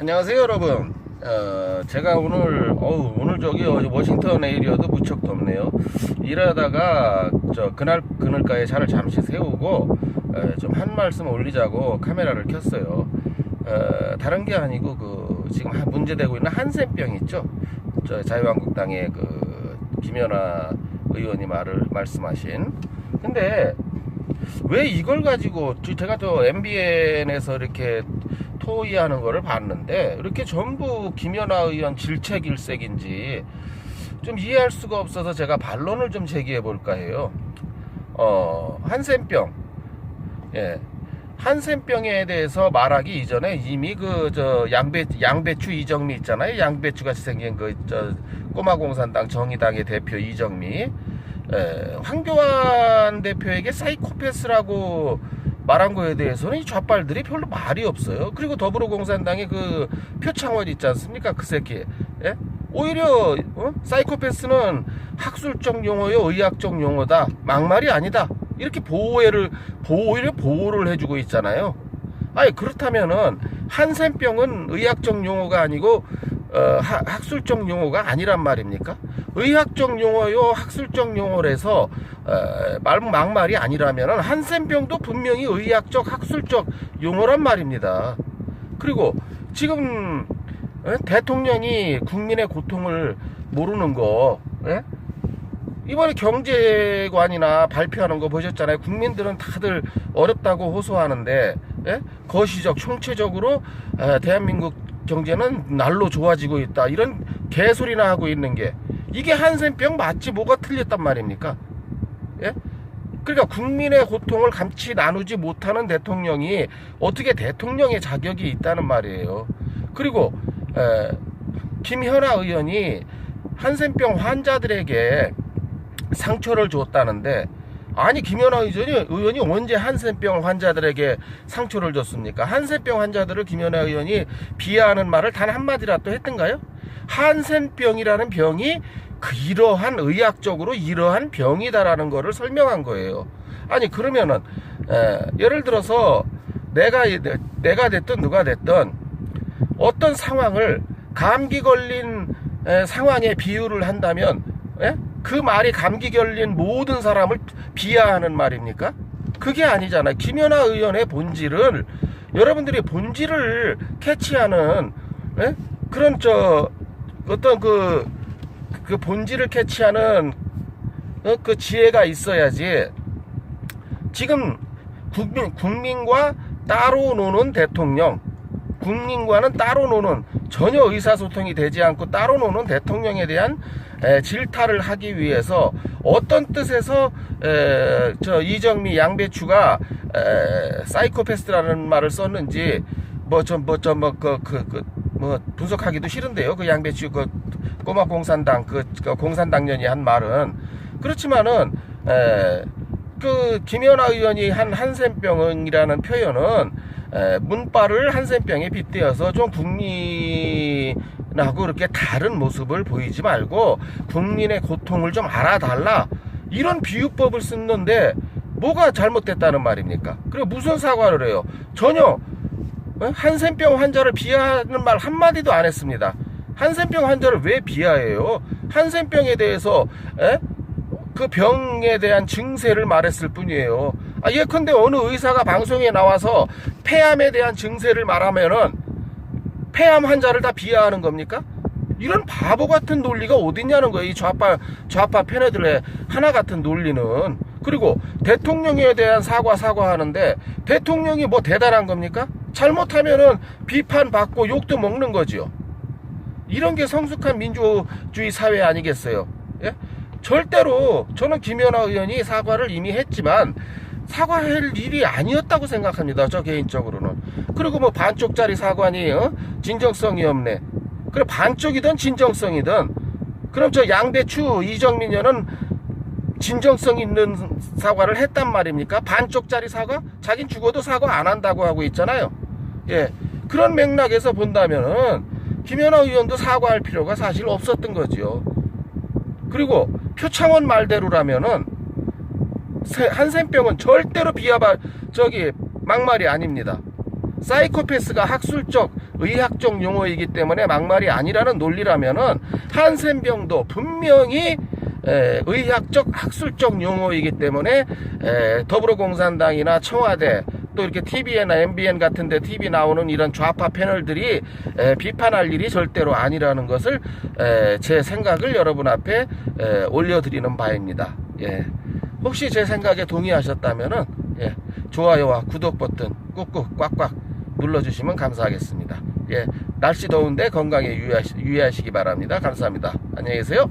안녕하세요 여러분. 어, 제가 오늘 어우, 오늘 저기 워싱턴 에이리어도 무척 덥네요. 일하다가 저 그날 그늘가에 차를 잠시 세우고 좀 한 말씀 올리자고 카메라를 켰어요. 어, 다른 게 아니고 그 지금 한- 문제되고 있는 한센병 있죠? 저 자유한국당의 그 김연아 의원이 말을 말씀하신. 근데 왜 이걸 가지고 저- 제가 또 MBN에서 이렇게 토의하는 거를 봤는데 이렇게 전부 김연아 의원 질책 일색인지 좀 이해할 수가 없어서 제가 반론을 좀 제기해 볼까 해요. 어, 한센병. 예. 한센병에 대해서 말하기 이전에 이미 그 저 양배 양배추 이정미 있잖아요. 양배추 같이 생긴 그 저 꼬마 공산당 정의당의 대표 이정미. 예, 황교안 대표에게 사이코패스라고 말한 거에 대해서는 이 좌빨들이 별로 말이 없어요. 그리고 더불어공산당의 그 표창원 있지 않습니까? 그 새끼. 예? 오히려 어? 사이코패스는 학술적 용어요, 의학적 용어다. 막말이 아니다. 이렇게 보호를 보호 오히려 보호를 해주고 있잖아요. 아니 그렇다면은 한센병은 의학적 용어가 아니고 어, 하- 학술적 용어가 아니란 말입니까? 의학적 용어요, 학술적 용어라서 어, 말 막말이 아니라면 한센병도 분명히 의학적, 학술적 용어란 말입니다. 그리고 지금 예? 대통령이 국민의 고통을 모르는 거 예? 이번에 경제관이나 발표하는 거 보셨잖아요. 국민들은 다들 어렵다고 호소하는데 예? 거시적 총체적으로 에, 대한민국 경제는 날로 좋아지고 있다. 이런 개소리나 하고 있는 게 이게 한센병 맞지 뭐가 틀렸단 말입니까? 예? 그러니까 국민의 고통을 감치 나누지 못하는 대통령이 어떻게 대통령의 자격이 있다는 말이에요. 그리고 에, 김현아 의원이 한센병 환자들에게 상처를 줬다는데 아니 김연아 의원이, 의원이 언제 한센병 환자들에게 상처를 줬습니까? 한센병 환자들을 김연아 의원이 비하하는 말을 단 한마디라도 했던가요? 한센병이라는 병이 그 이러한 의학적으로 이러한 병이다라는 거를 설명한 거예요. 아니 그러면은 에, 예를 들어서 내가 내가 됐든 누가 됐든 어떤 상황을 감기 걸린 에, 상황에 비유를 한다면 예? 그 말이 감기 걸린 모든 사람을 비하하는 말입니까? 그게 아니잖아요. 김연아 의원의 본질을 여러분들이 본질을 캐치하는 예? 그런 저 어떤 그, 그 본질을 캐치하는 어, 그 지혜가 있어야지. 지금 국민, 국민과 따로 노는 대통령 국민과는 따로 노는 전혀 의사소통이 되지 않고 따로 노는 대통령에 대한 에, 질타를 하기 위해서 어떤 뜻에서 에, 저 이정미 양배추가 에, 사이코패스라는 말을 썼는지 뭐 좀 뭐 좀 뭐그그 그 뭐 분석하기도 싫은데요. 그 양배추 그 꼬마 공산당 그, 그 공산당년이 한 말은 그렇지만은 에, 그 김연아 의원이 한 한센병이라는 표현은 에, 문바를 한센병에 빗대어서 좀 국민하고 이렇게 다른 모습을 보이지 말고 국민의 고통을 좀 알아달라 이런 비유법을 쓰는데 뭐가 잘못됐다는 말입니까? 그리고 무슨 사과를 해요? 전혀 어? 한센병 환자를 비하하는 말 한마디도 안 했습니다. 한센병 환자를 왜 비하해요? 한센병에 대해서 에? 그 병에 대한 증세를 말했을 뿐이에요. 아, 예컨대 어느 의사가 방송에 나와서 폐암에 대한 증세를 말하면은 폐암 환자를 다 비하하는 겁니까? 이런 바보 같은 논리가 어딨냐는 거예요. 이 좌파, 좌파 패네들의 하나 같은 논리는. 그리고 대통령에 대한 사과, 사과하는데 대통령이 뭐 대단한 겁니까? 잘못하면은 비판받고 욕도 먹는 거죠. 이런 게 성숙한 민주주의 사회 아니겠어요? 예? 절대로 저는 김연아 의원이 사과를 이미 했지만 사과할 일이 아니었다고 생각합니다. 저 개인적으로는. 그리고 뭐 반쪽짜리 사과니 어? 진정성이 없네. 그래 반쪽이든 진정성이든 그럼 저 양배추 이정민 의원은 진정성 있는 사과를 했단 말입니까? 반쪽짜리 사과? 자긴 죽어도 사과 안 한다고 하고 있잖아요. 예. 그런 맥락에서 본다면은 김연아 의원도 사과할 필요가 사실 없었던 거지요. 그리고 표창원 말대로라면은 세- 한센병은 절대로 비하발 저기 막말이 아닙니다. 사이코패스가 학술적 의학적 용어이기 때문에 막말이 아니라는 논리라면은 한센병도 분명히 에, 의학적 학술적 용어이기 때문에 에, 더불어공산당이나 청와대 또 이렇게 TV나 MBN 같은데 TV 나오는 이런 좌파 패널들이 에, 비판할 일이 절대로 아니라는 것을 에, 제 생각을 여러분 앞에 에, 올려드리는 바입니다. 예. 혹시 제 생각에 동의하셨다면은 예, 좋아요와 구독 버튼 꾹꾹 꽉꽉 눌러주시면 감사하겠습니다. 예, 날씨 더운데 건강에 유의하시, 유의하시기 바랍니다. 감사합니다. 안녕히 계세요.